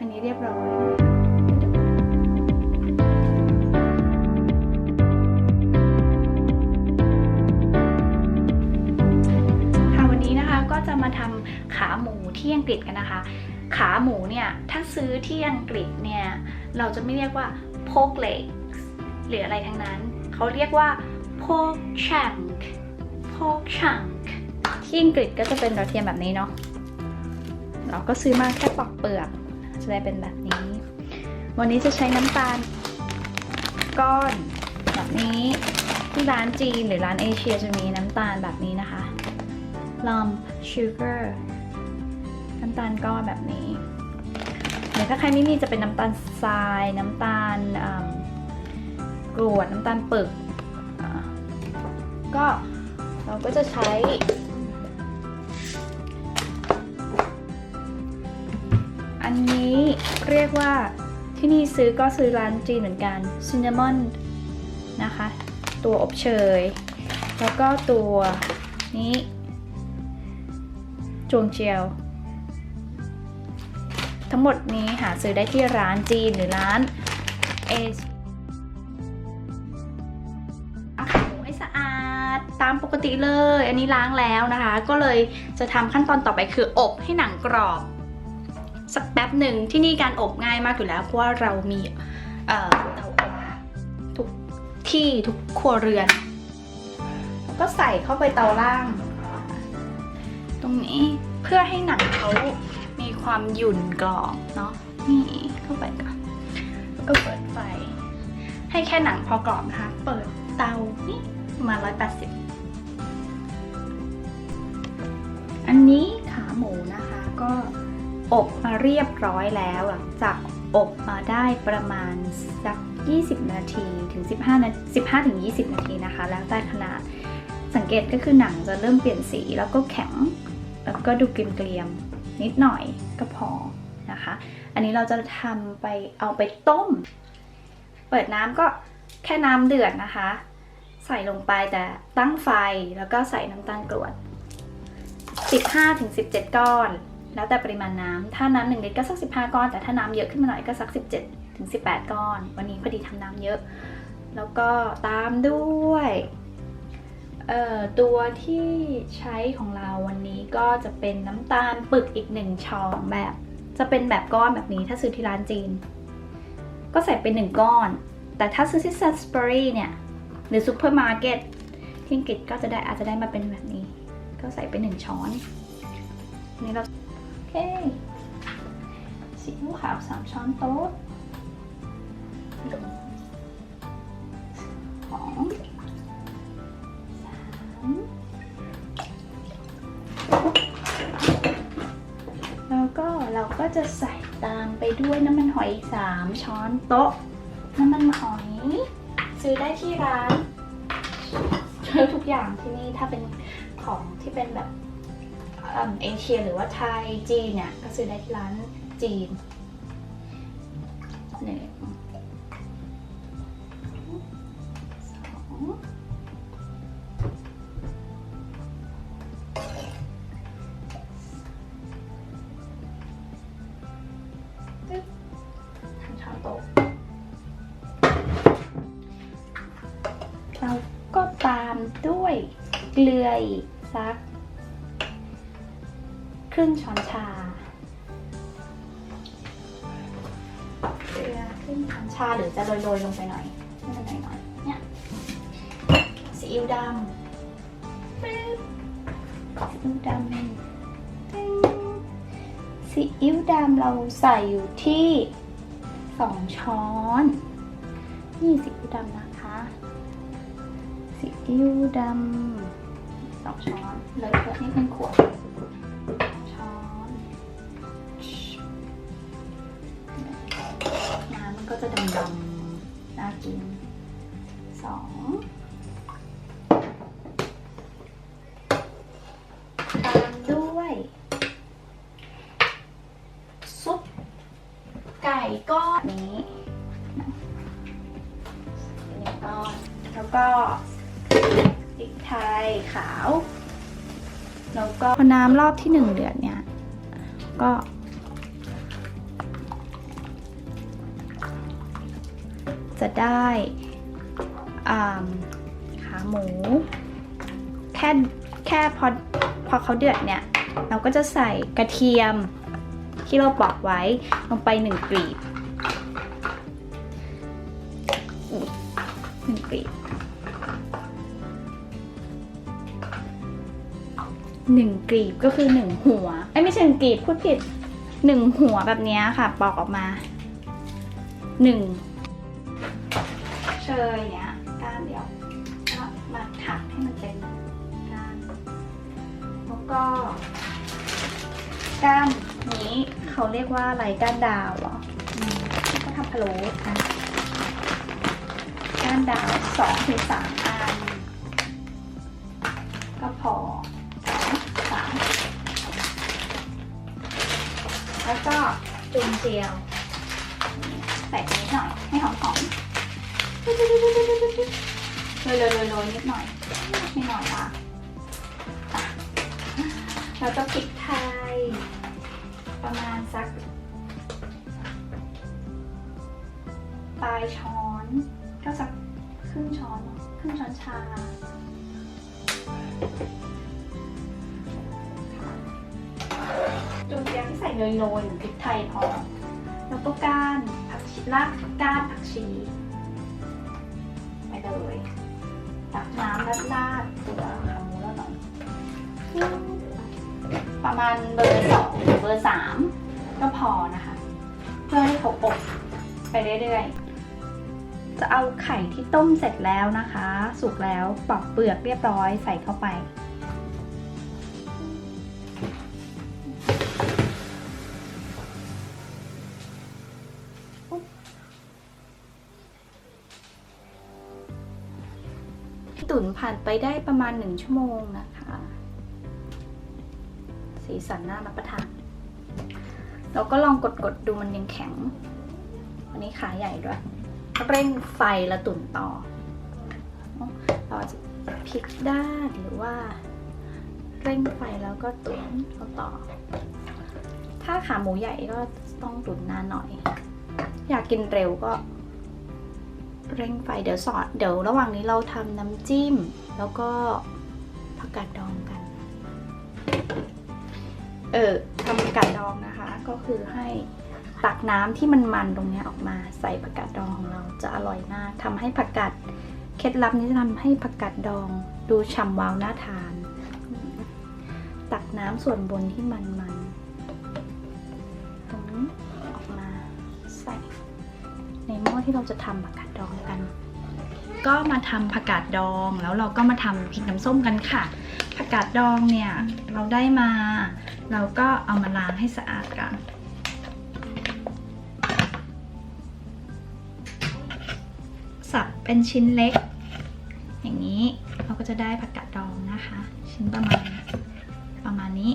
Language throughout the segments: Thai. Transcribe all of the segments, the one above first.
อันนี้เรียบร้อยค่ะวันนี้นะคะก็จะมาทำขาหมูที่อังกฤษกันนะคะ ขาหมูเนี่ย ถ้าซื้อที่อังกฤษเนี่ย เราจะไม่เรียกว่า pork legs หรืออะไรทั้งนั้น เขาเรียกว่า pork chunk pork chunk ที่อังกฤษก็จะเป็นกระเทียมแบบนี้เนาะเราก็ซื้อมาแค่ปอกเปลือก จะได้เป็นแบบนี้ วันนี้จะใช้น้ำตาล ก้อนแบบนี้ที่ร้านจีนหรือร้านเอเชียจะมีน้ำตาลแบบนี้นะคะ lump sugar น้ำตาลก้อนแบบนี้หรือถ้าใครไม่มีจะเป็นน้ำตาลทราย น้ำตาลอืมกรวดน้ำตาลปึก ก็เราก็จะใช้ นี้เรียกว่าที่นี่ซื้อก็ซื้อร้านจีนเหมือนกันซินนามอนนะคะ ตัวอบเชย แล้วก็ตัวนี้จวงเจียว ทั้งหมดนี้หาซื้อได้ที่ร้านจีนหรือร้านเอชอาหมูให้สะอาดตามปกติเลย อันนี้ล้างแล้วนะคะ ก็เลยจะทำขั้นตอนต่อไปคืออบให้หนังกรอบ สักแป๊บหนึ่งที่นี่การอบง่ายมากอยู่แล้ว เพราะว่าเรามีเตาอบทุกที่ทุกครัวเรือน ก็ใส่เข้าไปเตาล่าง ตรงนี้เพื่อให้หนังเขามีความหยุ่นกรอบเนาะนี่เข้าไปก่อนแล้วก็เปิดไฟ ให้แค่หนังพอกรอบนะคะ เปิดเตานี่มา 180 อันนี้ขาหมูนะคะก็ อบมาเรียบร้อยแล้วหลังจากอบมาได้ประมาณสัก 20 นาทีถึง 15นา15ถึง20 นาทีนะคะ แล้วแต่ขนาดสังเกตก็คือหนังจะเริ่มเปลี่ยนสีแล้วก็แข็ง แล้วก็ดูเกรียมๆนิดหน่อยก็พอนะคะ อันนี้เราจะทำไปเอาไปต้ม เปิดน้ำก็แค่น้ำเดือดนะคะ ใส่ลงไปแต่ตั้งไฟแล้วก็ใส่น้ำตาลกรวด 15ถึง17 ก้อน แล้วแต่ปริมาณน้ำถ้าน้ำหนึ่งลิตรก็สัก 15 ก้อน แต่ถ้าน้ำเยอะขึ้นมาหน่อยก็สัก 17ถึง18 ก้อน วันนี้พอดีทำน้ำเยอะ แล้วก็ตามด้วยเอ่อตัวที่ใช้ของเราวันนี้ก็จะเป็นน้ำตาลปึกอีกหนึ่งช้อนแบบ จะเป็นแบบก้อนแบบนี้ถ้าซื้อที่ร้านจีน ก็ใส่เป็นหนึ่งก้อน แต่ถ้าซื้อที่ซัสเปอรี่เนี่ย หรือซูเปอร์มาร์เก็ตที่อังกฤษก็จะได้อาจจะได้มาเป็นแบบนี้ ก็ใส่ไปหนึ่งช้อนนนี้เรา เคซีอิ๊วขาวสามช้อนโต๊ะสองสามแล้วก็เราก็จะใส่ตามไปด้วยน้ำมันหอยอีกสามช้อนโต๊ะ น้ำมันหอย ซื้อได้ที่ร้านซื้อทุกอย่างที่นี่ถ้าเป็นของที่เป็นแบบ เอเชียหรือว่าไทยจีนเนี่ยก็ซื้อได้ที่ร้านจีนหนึ่งสองทั้งช้อนโต๊ะเราก็ตามด้วยเกลืออีกสัก ครึ่งช้อนชา เกลือครึ่งช้อนชาหรือจะโรยๆลงไปหน่อยให้มันหน่อยๆเนี่ยซีอิ๊วดำซีอิ๊วดำซีอิ๊วดำเราใส่อยู่ที่สองช้อนนี่ซีอิ๊วดำนะคะซีอิ๊วดำสองช้อนเลยเพื่อนี่เป็นขวด น้ำมันก็จะดำๆน่ากินสองตามด้วย ซุปไก่ก้อนนี้เป็นหนึ่ก้อนแล้วก็พริกไทยขาว แล้วก็พอน้ำรอบที่หนึ่งเดือดเนี่ย ก็ จะได้ขาหมู แค่แค่พอพอเขาเดือดเนี่ย เราก็จะใส่กระเทียมที่เราปอกไว้ลงไปหนึ่งกลีบหนึ่งกลีบหนึ่งกลีบก็คือหนึ่งหัวไอ้ไม่ใช่หนึ่งกลีบพูดผิดหนึ่งหัวแบบนี้ค่ะปอกออกมาหนึ่ง เชยเนี้ยก้านเดียวก็มาถักให้มันเป็นก้านแล้วก็ก้านนี้เขาเรียกว่าอะไรก้านดาวเหรออืมที่เขาทำพะโล้นะก้านดาวสองถึงสามอันก็พอสามแล้วก็จุนเจียวใส่นิดหน่อยให้หอมหอม โรยโรยโรยโรยนิดหน่อยไม่หน่อยละแล้วก็พริกไทย ประมาณสักปลายช้อน ก็สักครึ่งช้อนครึ่งช้อนชาจุนเจียงที่ใส่โรยๆหรือพริกไทยพอ แล้วก็ก้านผักชีรากก้านผักชี น้ำราดๆตัวขาหมูแล้วหน่อยประมาณเบอร์สองหรือเบอร์สามก็พอนะคะ เพื่อให้เขาอบไปเรื่อยๆ จะเอาไข่ที่ต้มเสร็จแล้วนะคะ สุกแล้วปอกเปลือกเรียบร้อยใส่เข้าไป ตุ๋นผ่านไปได้ประมาณหนึ่งชั่วโมงนะคะ สีสันน่ารับประทาน เราก็ลองกดๆดูมันยังแข็งอันนี้ขาใหญ่ด้วยเร่งไฟแล้วตุ๋นต่อ เราจะพลิกด้านหรือว่า เร่งไฟแล้วก็ตุ๋นเขาต่อ ถ้าขาหมูใหญ่ก็ต้องตุ๋นนานหน่อย อยากกินเร็วก็ เร่งไฟเดี๋ยวสอดเดี๋ยวระหว่างนี้เราทำน้ำจิ้ม แล้วก็ผักกาดดองกัน เออทำผักกาดดองนะคะ ก็คือให้ตักน้ำที่มันมันตรงเนี้ยออกมาใส่ผักกาดดองของเราจะอร่อยมากทำให้ผักกาดเคล็ดลับนี้จะทำให้ผักกาดดองดูฉ่ำวาวน่าทาน ตักน้ำส่วนบนที่มันมันตรงนี้ ที่เราจะทำผักกาดดองกัน ก็มาทำผักกาดดองแล้วเราก็มาทำพริกน้ำส้มกันค่ะ ผักกาดดองเนี่ยเราได้มา เราก็เอามาล้างให้สะอาดกันสับเป็นชิ้นเล็ก อย่างนี้เราก็จะได้ผักกาดดองนะคะ ชิ้นประมาณประมาณนี้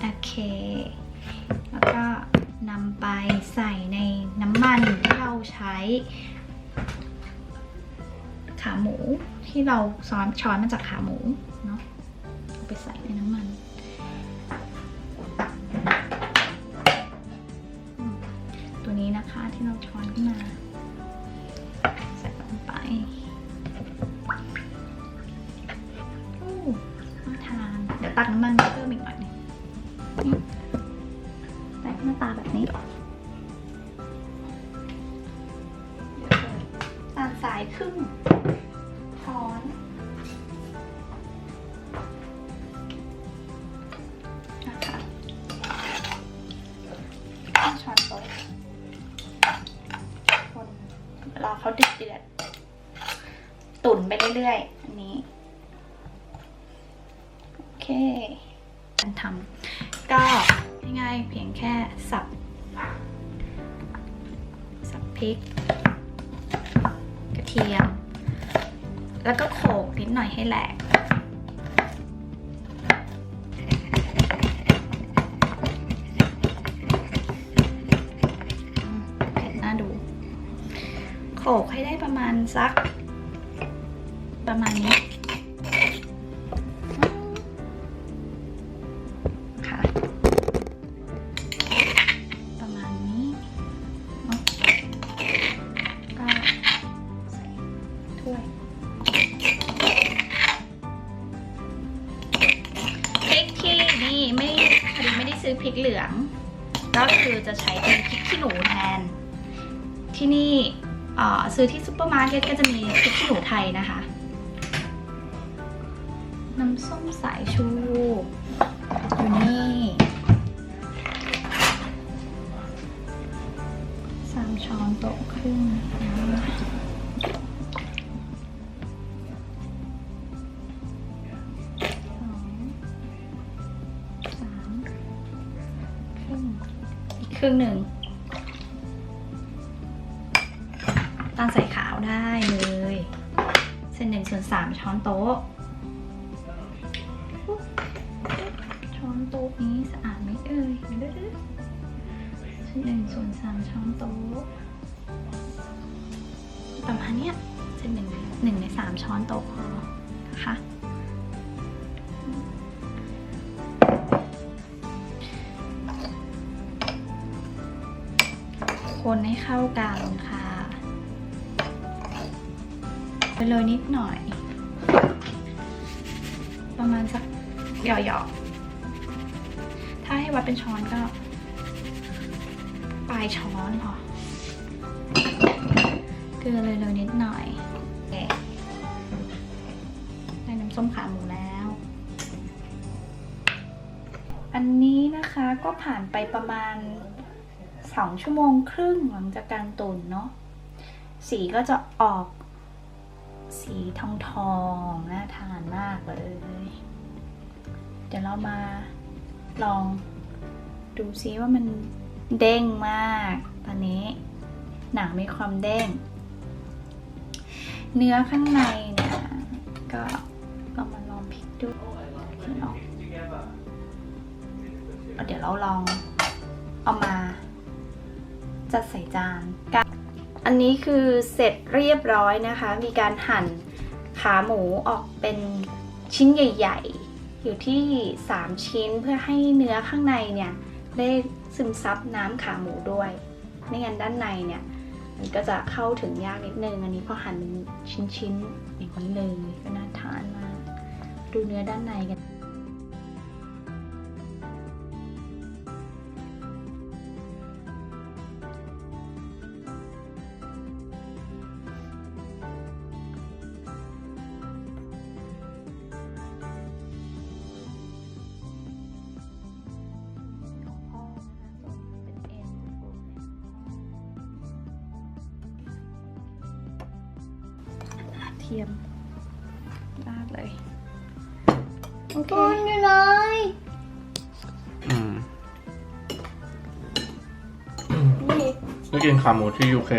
โอเค แล้วก็ นำไปใส่ในน้ำมันที่เราใช้ ขาหมูที่เราซ้อนช้อนมาจากขาหมูเนาะเอาไปใส่ในน้ำมันตัวนี้นะคะที่เราช้อนขึ้นมา ใส่ลงไป เขาเดือดเดือดตุ๋นไปเรื่อยๆ อันนี้ โอเคการทำก็ง่ายๆเพียงแค่สับ สับพริก กระเทียม แล้วก็โขลกนิดหน่อยให้แหลก โปกให้ได้ประมาณสัก ประมาณนี้ค่ะ ประมาณนี้ก็ใส่ถ้วยพริกที่นี่ไม่พอไม่ได้ซื้อพริกเหลือง ก็คือจะใช้เป็นพริกขี้หนูแทน ที่นี่ ซื้อที่ซูเปอร์มาร์เก็ตก็จะมีพริกขี้หนูไทยนะคะ น้ำส้มสายชู อยู่นี่สามช้อนโต๊ะครึ่งสองสามครึ่งหนึ่ง ช้อนโต๊ะ ช้อนโต๊ะนี้สะอาดไหมเอ่ยชิ้นหนึ่งส่วนสามช้อนโต๊ะ ประมาณเนี้ยเส้นหนึ่งหนึ่งในสามช้อนโต๊ะพอนะคะคนให้เข้ากันค่ะไปเลยนิดหน่อย ประมาณสักหยอกๆถ้าให้วัดเป็นช้อนก็ ปลายช้อนพอเกลือเลยเลยนิดหน่อยได้น้ำส้มขาหมูแล้ว อันนี้นะคะก็ผ่านไปประมาณ2ชั่วโมงครึ่งหลังจากการตุนเนาะสีก็จะออก สีทองทองน่าทานมากเลย เดี๋ยวเรามาลองดูซิว่ามันเด้งมาก ตอนนี้หนังมีความเด้ง เนื้อข้างในเนี่ย ก็เรามาลองพลิกดูเนาะเดี๋ยวเราลองเอามา จัดใส่จานกัน อันนี้คือเสร็จเรียบร้อยนะคะ มีการหั่นขาหมูออกเป็นชิ้นใหญ่ ๆ อยู่ที่ 3 ชิ้นเพื่อให้เนื้อข้างในเนี่ยได้ซึมซับน้ำขาหมูด้วย ไม่งั้นด้านในเนี่ยมันก็จะเข้าถึงยากนิดนึง อันนี้พอหั่นเป็นชิ้นๆอย่างนี้เลยก็น่าทานมาก ดูเนื้อด้านในกัน เทียมราดเลยโอเคปูนอยู่เลยอืมนี่นี่กินขาหมูที่ยูเค